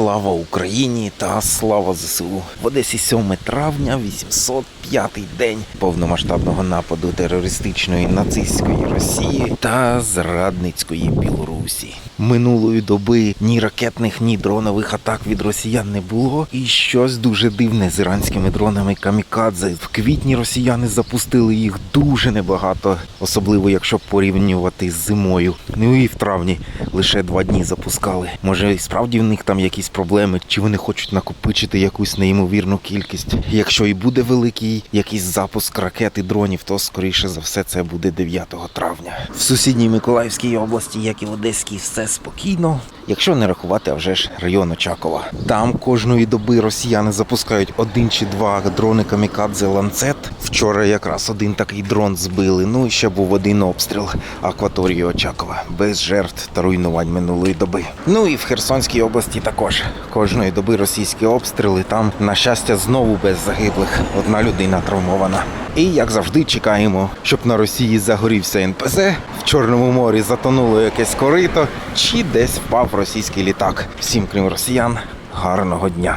Слава Україні та слава ЗСУ. В Одесі 7 травня, 805 день повномасштабного нападу терористичної нацистської Росії та зрадницької Білорусі. Минулої доби ні ракетних, ні дронових атак від росіян не було. І щось дуже дивне з іранськими дронами камікадзе. В квітні росіяни запустили їх дуже небагато, особливо якщо порівнювати з зимою. Ну і в травні лише два дні запускали. Може, і справді в них там якісь проблеми, чи вони хочуть накопичити якусь неймовірну кількість. Якщо і буде великий якийсь запуск ракет і дронів, то скоріше за все це буде 9 травня. В сусідній Миколаївській області, як і в Одеській, все спокійно. Якщо не рахувати, а вже ж район Очакова. Там кожної доби росіяни запускають один чи два дрони камікадзе ланцет. Вчора якраз один такий дрон збили. Ну і ще був один обстріл акваторії Очакова без жертв та руйнувань минулої доби. Ну і в Херсонській області також кожної доби російські обстріли. Там, на щастя, знову без загиблих. Одна людина травмована. І як завжди чекаємо, щоб на Росії загорівся НПЗ, в Чорному морі затонуло якесь корито, чи десь впав російський літак. Всім, крім росіян, гарного дня.